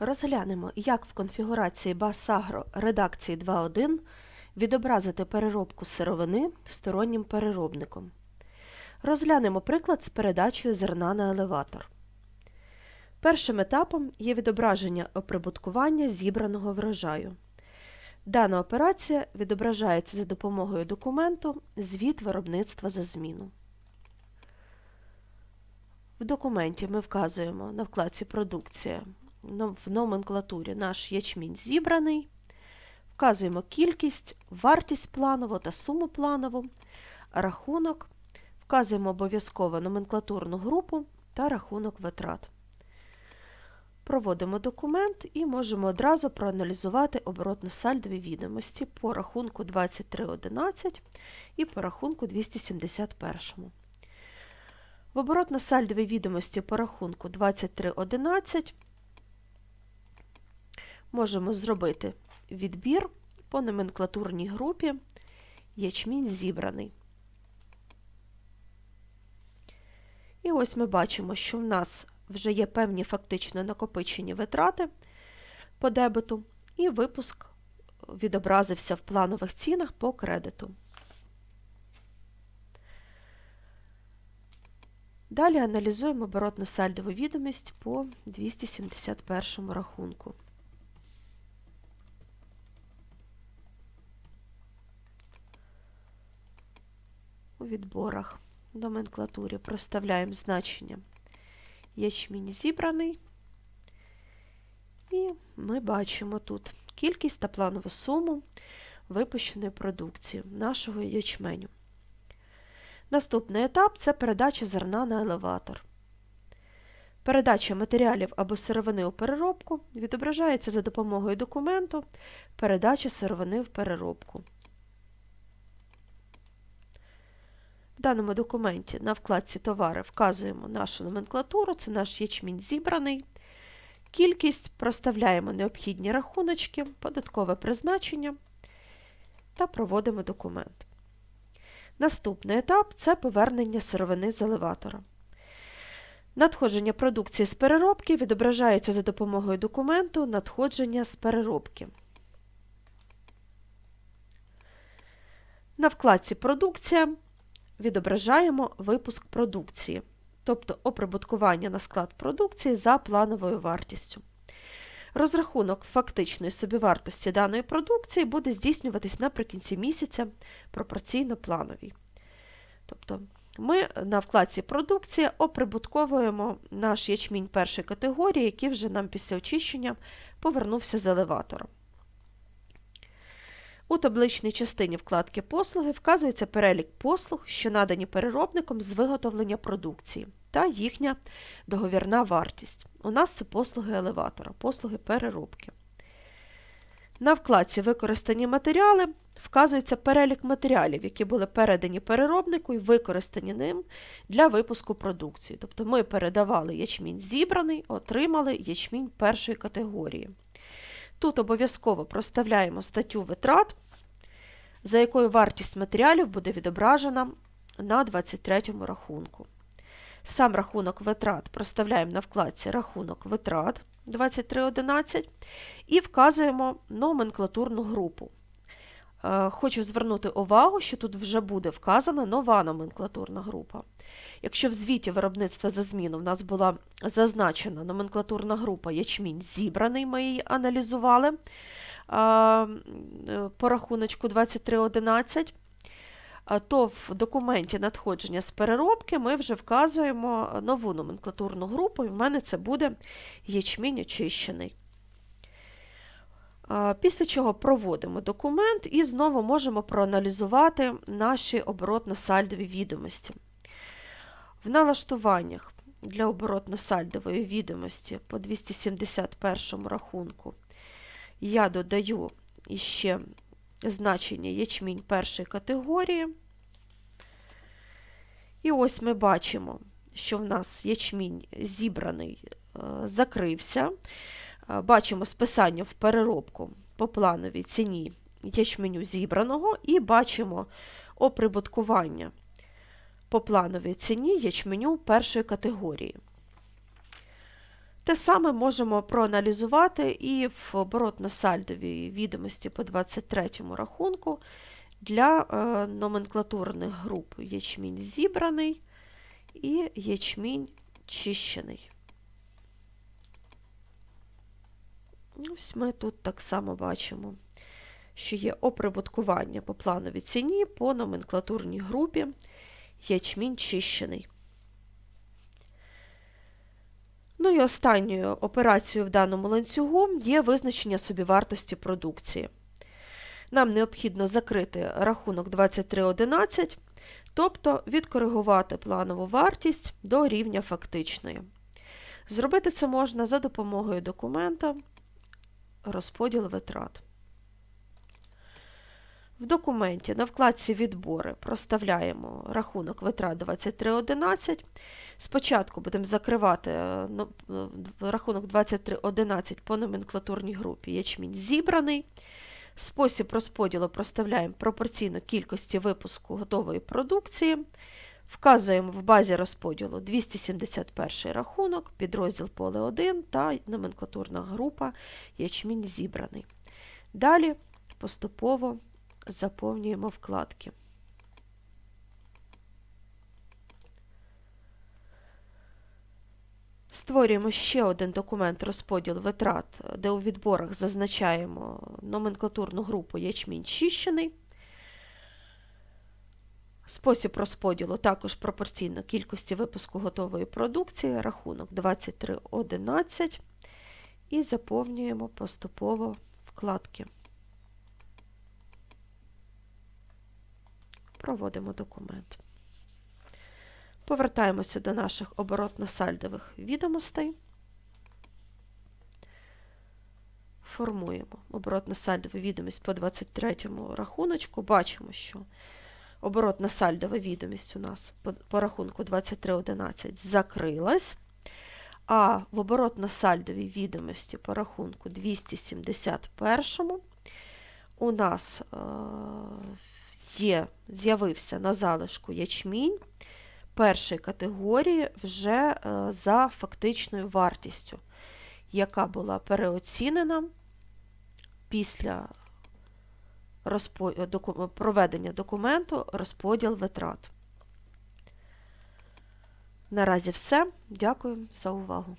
Розглянемо, як в конфігурації BAS-Agro редакції 2.1 відобразити переробку сировини стороннім переробником. Розглянемо приклад з передачею зерна на елеватор. Першим етапом є відображення оприбуткування зібраного врожаю. Дана операція відображається за допомогою документу Звіт виробництва за зміну. В документі ми вказуємо на вкладці Продукція в номенклатурі наш ячмінь зібраний. Вказуємо кількість, вартість планову та суму планову, рахунок, вказуємо обов'язково номенклатурну групу та рахунок витрат. Проводимо документ і можемо одразу проаналізувати оборотно-сальдові відомості по рахунку 2311 і по рахунку 271. В оборотно-сальдовій відомості по рахунку 2311 можемо зробити відбір по номенклатурній групі ячмінь зібраний. І ось ми бачимо, що в нас вже є певні фактично накопичені витрати по дебету, і випуск відобразився в планових цінах по кредиту. Далі аналізуємо оборотно-сальдову відомість по 271 рахунку. У відборах в номенклатурі проставляємо значення ячмінь зібраний. І ми бачимо тут кількість та планову суму випущеної продукції нашого ячменю. Наступний етап це передача зерна на елеватор. Передача матеріалів або сировини у переробку відображається за допомогою документу Передача сировини в переробку. В даному документі на вкладці Товари вказуємо нашу номенклатуру, це наш ячмінь зібраний. Кількість проставляємо необхідні рахуночки, податкове призначення та проводимо документ. Наступний етап це повернення сировини з елеватора. Надходження продукції з переробки відображається за допомогою документу Надходження з переробки. На вкладці Продукція відображаємо випуск продукції, тобто оприбуткування на склад продукції за плановою вартістю. Розрахунок фактичної собівартості даної продукції буде здійснюватись наприкінці місяця пропорційно плановій. Тобто ми на вкладці Продукція оприбутковуємо наш ячмінь першої категорії, який вже нам після очищення повернувся з елеватором. У табличній частині вкладки Послуги вказується перелік послуг, що надані переробником з виготовлення продукції, та їхня договірна вартість. У нас це послуги елеватора, послуги переробки. На вкладці Використані матеріали вказується перелік матеріалів, які були передані переробнику і використані ним для випуску продукції. Тобто ми передавали ячмінь зібраний, отримали ячмінь першої категорії. Тут обов'язково проставляємо статтю витрат, за якою вартість матеріалів буде відображена на 23 рахунку. Сам рахунок витрат проставляємо на вкладці Рахунок витрат 2311 і вказуємо номенклатурну групу. Е, Хочу звернути увагу, що тут вже буде вказана нова номенклатурна група. Якщо в звіті виробництва за зміну в нас була зазначена номенклатурна група ячмінь зібраний, ми її аналізували по рахуночку 2311, то в документі надходження з переробки ми вже вказуємо нову номенклатурну групу, і в мене це буде ячмінь очищений. Після чого проводимо документ і знову можемо проаналізувати наші оборотно-сальдові відомості. В налаштуваннях для оборотно-сальдової відомості по 271 рахунку я додаю іще значення ячмінь першої категорії. І ось ми бачимо, що в нас ячмінь зібраний, е, закрився. Бачимо списання в переробку по плановій ціні ячменю зібраного і бачимо оприбуткування по плановій ціні ячменю першої категорії. Те саме можемо проаналізувати і в оборотно-сальдовій відомості по 23 рахунку для е, номенклатурних груп ячмінь зібраний і ячмінь чищений. Ось ми тут так само бачимо, що є оприбуткування по плановій ціні по номенклатурній групі ячмінь чищений. Ну і останньою операцією в даному ланцюгу є визначення собівартості продукції. Нам необхідно закрити рахунок 2311, тобто відкоригувати планову вартість до рівня фактичної. Зробити це можна за допомогою документа розподіл витрат. В документі на вкладці Відбори проставляємо рахунок витрат 2311. Спочатку будемо закривати е, ну, рахунок 2311 по номенклатурній групі ячмінь зібраний. Спосіб розподілу проставляємо пропорційно кількості випуску готової продукції. Вказуємо в базі розподілу 271 рахунок, підрозділ поле 1 та номенклатурна група ячмінь зібраний. Далі поступово заповнюємо вкладки. Створюємо ще один документ розподіл витрат, де у відборах зазначаємо номенклатурну групу ячмінь чищений. Спосіб розподілу також пропорційно кількості випуску готової продукції, рахунок 2311 і заповнюємо поступово вкладки. Проводимо документ. Повертаємося до наших оборотно-сальдових відомостей. Формуємо оборотно-сальдову відомість по 23 рахуночку. Бачимо, що оборотно-сальдова відомість у нас по, по рахунку 2311 закрилась, а в оборотно-сальдовій відомості по рахунку 271 у нас е, є, з'явився на залишку ячмінь першої категорії вже е, за фактичною вартістю, яка була переоцінена після проведення документу розподіл витрат. Наразі все. Дякую за увагу.